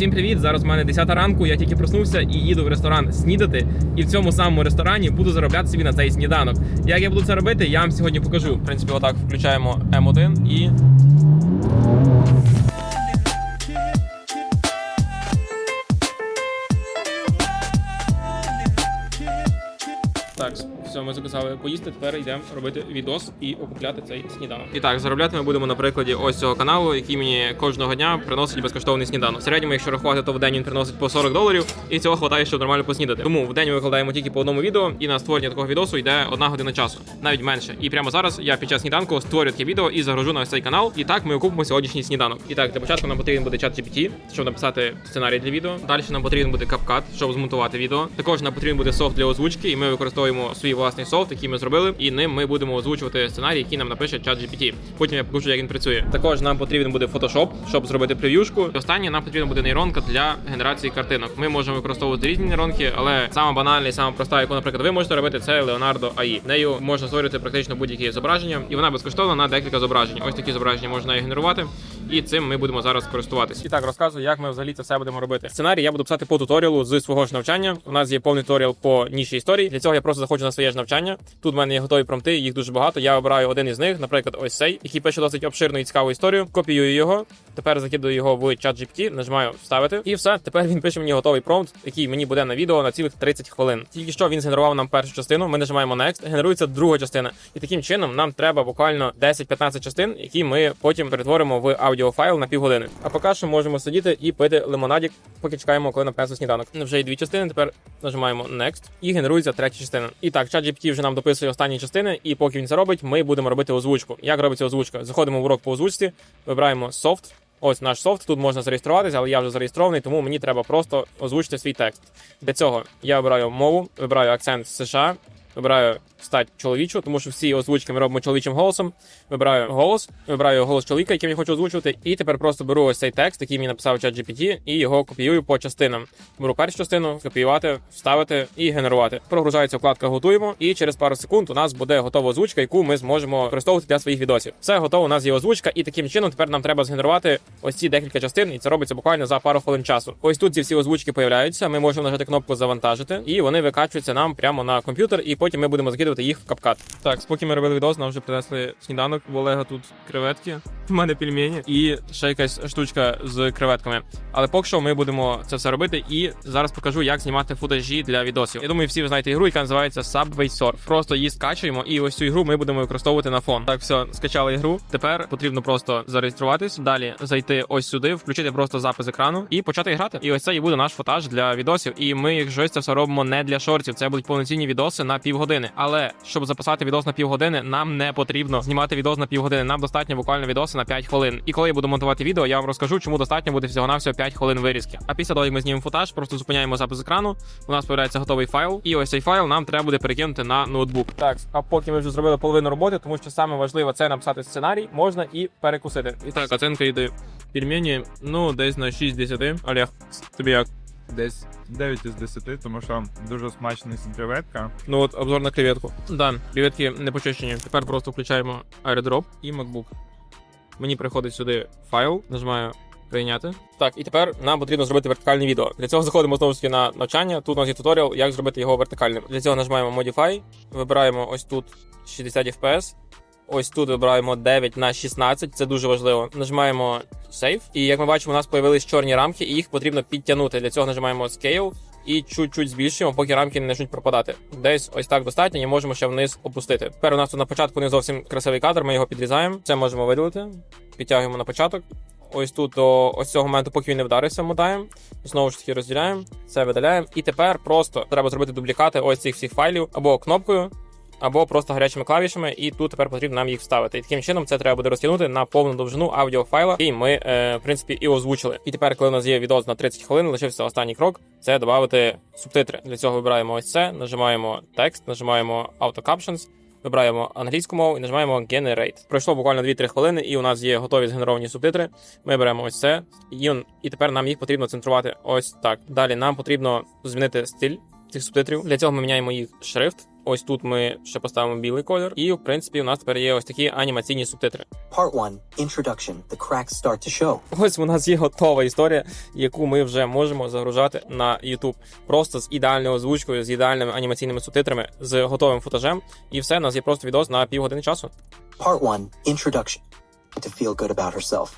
Всім привіт! Зараз в мене 10 ранку. Я тільки проснувся і їду в ресторан снідати. І в цьому самому ресторані буду заробляти собі на цей сніданок. Як я буду це робити, я вам сьогодні покажу. В принципі, отак включаємо М1 і. Так, все, ми заказали поїсти. Тепер йдемо робити відос і окупляти цей сніданок. І так, заробляти ми будемо на прикладі ось цього каналу, який мені кожного дня приносить безкоштовний сніданок. В середньому, якщо рахувати, то в день він приносить по 40 доларів, і цього вистачає, щоб нормально поснідати. Тому в день ми викладаємо тільки по одному відео, і на створення такого відосу йде одна година часу, навіть менше. І прямо зараз я під час сніданку створю таке відео і загружу на цей канал. І так ми окупимо сьогоднішній сніданок. І так, для початку нам потрібен буде чат GPT, щоб написати сценарій для відео. Далі нам потрібен буде CapCut, щоб змонтувати відео. Також нам потрібен буде софт для озвучки, і ми використовуємо свій власний софт, який ми зробили, і ним ми будемо озвучувати сценарій, який нам напише чат GPT. Потім я покажу, як він працює. Також нам потрібен буде Photoshop, щоб зробити прев'юшку. Останнє нам потрібна буде нейронка для генерації картинок. Ми можемо використовувати різні нейронки, але сама банальна і сама проста, яку, наприклад, ви можете робити, це Leonardo AI. Нею можна створювати практично будь-які зображення, і вона безкоштовна на декілька зображень. Ось такі зображення можна і генерувати. І цим ми будемо зараз користуватися. І так розказую, як ми взагалі це все будемо робити. Сценарій я буду писати по туторіалу з свого ж навчання. У нас є повний туторіал по ніші історії. Для цього я просто заходжу на своє ж навчання. Тут в мене є готові промпти, їх дуже багато. Я обираю один із них, наприклад, ось цей, який пише досить обширну і цікаву історію. Копіюю його. Тепер закидую його в чат GPT, нажимаю вставити, і все. Тепер він пише мені готовий промпт, який мені буде на відео на цілих 30 хвилин. Тільки що він згенерував нам першу частину. Ми нажимаємо Next, генерується друга частина. І таким чином нам треба буквально 10-15 частин, які ми потім перетворимо в аудіофайл на півгодини. А поки що можемо сидіти і пити лимонадік, поки чекаємо, коли напише сніданок. Вже є дві частини. Тепер нажимаємо Next і генерується третя частина. І так, чат GPT вже нам дописує останні частини, і поки він це робить, ми будемо робити озвучку. Як робиться озвучка? Заходимо в урок по озвучці, вибираємо Soft. Ось наш софт. Тут можна зареєструватися, але я вже зареєстрований, тому мені треба просто озвучити свій текст. Для цього я обираю мову, вибираю акцент США, вибираю стать чоловічу, тому що всі озвучки ми робимо чоловічим голосом. Вибираю голос, вибираю голос чоловіка, яким я хочу озвучувати, і тепер просто беру ось цей текст, який мені написав чат GPT, і його копіюю по частинам. Беру першу частину, копіювати, вставити і генерувати. Прогружається вкладка Готуємо, і через пару секунд у нас буде готова озвучка, яку ми зможемо використовувати для своїх відосів. Все готово. У нас є озвучка, і таким чином тепер нам треба згенерувати ось ці декілька частин, і це робиться буквально за пару хвилин часу. Ось тут ці всі озвучки появляються. Ми можемо нажати кнопку завантажити, і вони викачуються нам прямо на комп'ютер, і потім ми будемо закидувати їх в капкат. Так, споки ми робили відос, нам вже принесли сніданок. У Олега тут креветки, в мене пельмені і ще якась штучка з креветками. Але поки що ми будемо це все робити, і зараз покажу, як знімати футажі для відосів. Я думаю, всі ви знаєте ігру, яка називається Subway Surf. Просто її скачуємо, і ось цю ігру ми будемо використовувати на фон. Так, все, скачали ігру. Тепер потрібно просто зареєструватись, далі зайти ось сюди, включити просто запис екрану і почати грати. І ось це і буде наш футаж для відосів. І ми, якщо це все робимо не для шортів, це будуть повноцінні відоси на півгодини. Але щоб записати відос на півгодини, нам не потрібно знімати відос на півгодини. Нам достатньо буквально відоси на 5 хвилин. І коли я буду монтувати відео, я вам розкажу, чому достатньо буде всього навсього 5 хвилин вирізки. А після того, як ми знімемо футаж, просто зупиняємо запис екрану. У нас появляється готовий файл, і ось цей файл нам треба буде перекинути на ноутбук. Так, а поки ми вже зробили половину роботи, тому що саме важливе це написати сценарій, можна і перекусити. І так, оцінка йде пельмені, ну десь на 6 з 10. Олег, тобі як? Десь 9 із 10, тому що дуже смачна креветка. Ну от обзор на креветку. Да, креветки не почищені. Тепер просто включаємо AirDrop і MacBook. Мені приходить сюди файл, нажимаю прийняти. Так, і тепер нам потрібно зробити вертикальне відео. Для цього заходимо знову ж таки на навчання. Тут у нас є туторіал, як зробити його вертикальним. Для цього нажимаємо Modify, вибираємо ось тут 60 FPS. Ось тут вибираємо 9 на 16, це дуже важливо. Нажимаємо Save. І як ми бачимо, у нас появились чорні рамки, і їх потрібно підтягнути. Для цього нажимаємо Scale і чуть-чуть збільшуємо, поки рамки не почнуть пропадати. Десь ось так достатньо, і можемо ще вниз опустити. Тепер у нас тут на початку не зовсім красивий кадр, ми його підрізаємо. Це можемо видалити. Підтягуємо на початок. Ось тут до ось цього моменту, поки він не вдарився, мотаємо. Знову ж таки розділяємо, це видаляємо. І тепер просто треба зробити дублікати ось цих всіх файлів або кнопкою. Або просто гарячими клавішами, і тут тепер потрібно нам їх вставити. І таким чином це треба буде розтягнути на повну довжину аудіофайла, і ми, е, в принципі, і озвучили. І тепер, коли у нас є відео на 30 хвилин, лишився останній крок. Це додати субтитри. Для цього вибираємо ось це, нажимаємо текст, нажимаємо Auto Captions, вибираємо англійську мову і нажимаємо Generate. Пройшло буквально 2-3 хвилини, і у нас є готові згенеровані субтитри. Ми беремо ось це, і тепер нам їх потрібно центрувати ось так. Далі нам потрібно змінити стиль цих субтитрів. Для цього ми міняємо їх шрифт. Ось тут ми ще поставимо білий колір, і в принципі у нас тепер є ось такі анімаційні субтитри. Part 1 Introduction The cracks start to show. Ось у нас є готова історія, яку ми вже можемо загружати на YouTube. Просто з ідеальною озвучкою, з ідеальними анімаційними субтитрами, з готовим футажем. І все, у нас є просто відос на півгодини часу. Part 1 Introduction To feel good about herself.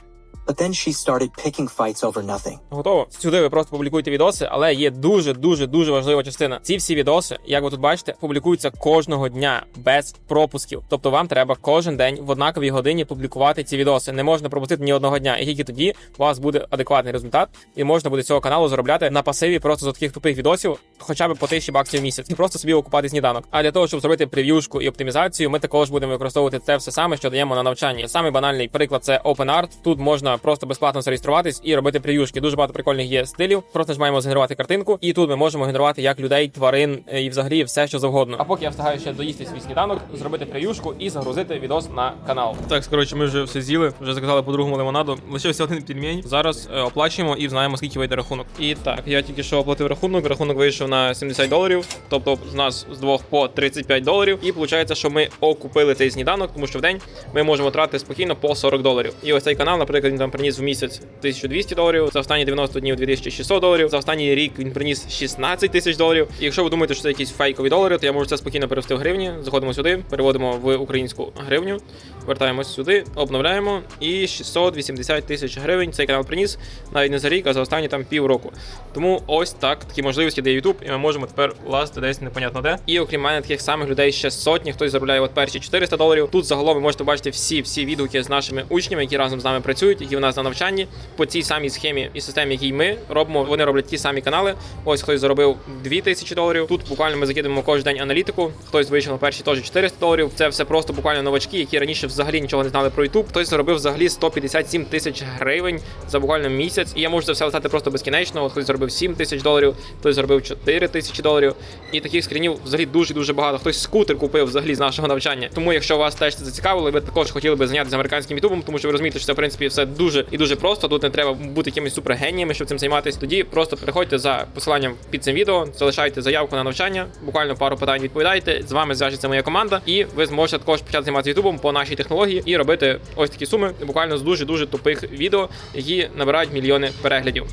But then she started picking fights over nothing. Готово. Сюди ви просто публікуєте відоси, але є дуже дуже дуже важлива частина. Ці всі відоси, як ви тут бачите, публікуються кожного дня без пропусків. Тобто вам треба кожен день в однаковій годині публікувати ці відоси. Не можна пропустити ні одного дня. І тільки тоді у вас буде адекватний результат, і можна буде цього каналу заробляти на пасиві просто за таких тупих відосів, хоча б по тисячі баксів в місяць, і просто собі окупати сніданок. А для того, щоб зробити прев'юшку і оптимізацію, ми також будемо використовувати це все саме, що даємо на навчанні. Самий банальний приклад це OpenArt. Тут можна просто безплатно зареєструватись і робити прев'юшки. Дуже багато прикольних є стилів. Просто нажимаємо згенерувати картинку, і тут ми можемо генерувати як людей, тварин е, і взагалі все, що завгодно. А поки я встигаю ще доїсти свій сніданок, зробити прев'юшку і загрузити відос на канал. Так, коротше, ми вже все з'їли, вже заказали по другому лимонаду. Лишився один пельмень. Зараз е, оплачуємо і знаємо, скільки вийде рахунок. І так, я тільки що оплатив рахунок. Рахунок вийшов на 70 доларів, тобто з нас з двох по 35 доларів. І виходить, що ми окупили цей сніданок, тому що в день ми можемо тратити спокійно по 40 доларів. І ось цей канал, наприклад, він там приніс в місяць 1200 доларів, за останні 90 днів 2600 доларів, за останній рік він приніс 16 тисяч доларів. І якщо ви думаєте, що це якісь фейкові долари, то я можу це спокійно перевести в гривні. Заходимо сюди, переводимо в українську гривню, вертаємось сюди, обновляємо. І 680 тисяч гривень цей канал приніс навіть не за рік, а за останні там півроку. Тому ось так такі можливості дає YouTube, і ми можемо тепер лазити десь непонятно де. І окрім мене, таких самих людей ще сотні. Хтось заробляє от перші 400 доларів. Тут загалом ви можете бачити всі всі відгуки з нашими учнями, які разом з нами працюють, в нас на навчанні по цій самій схемі і системі, якій ми робимо. Вони роблять ті самі канали. Ось хтось заробив 2000 доларів. Тут буквально ми закидуємо кожен день аналітику. Хтось вийшов на перші теж 400 доларів. Це все просто буквально новачки, які раніше взагалі нічого не знали про YouTube. Хтось заробив взагалі 157 тисяч гривень за буквально місяць. І я можу це все листати просто безкінечно. От хтось заробив 7 тисяч доларів, хтось заробив 4 тисячі доларів. І таких скрінів взагалі дуже дуже багато. Хтось скутер купив взагалі з нашого навчання. Тому, якщо вас теж це зацікавило, ви також хотіли би зайнятися американським ютубом, тому що ви розумієте, що це в принципі все дуже і дуже просто. Тут не треба бути якимись супергеніями, щоб цим займатися. Тоді просто приходьте за посиланням під цим відео, залишайте заявку на навчання, буквально пару питань відповідайте. З вами зв'яжеться моя команда, і ви зможете також почати займатися ютубом по нашій технології і робити ось такі суми, буквально з дуже дуже тупих відео, які набирають мільйони переглядів.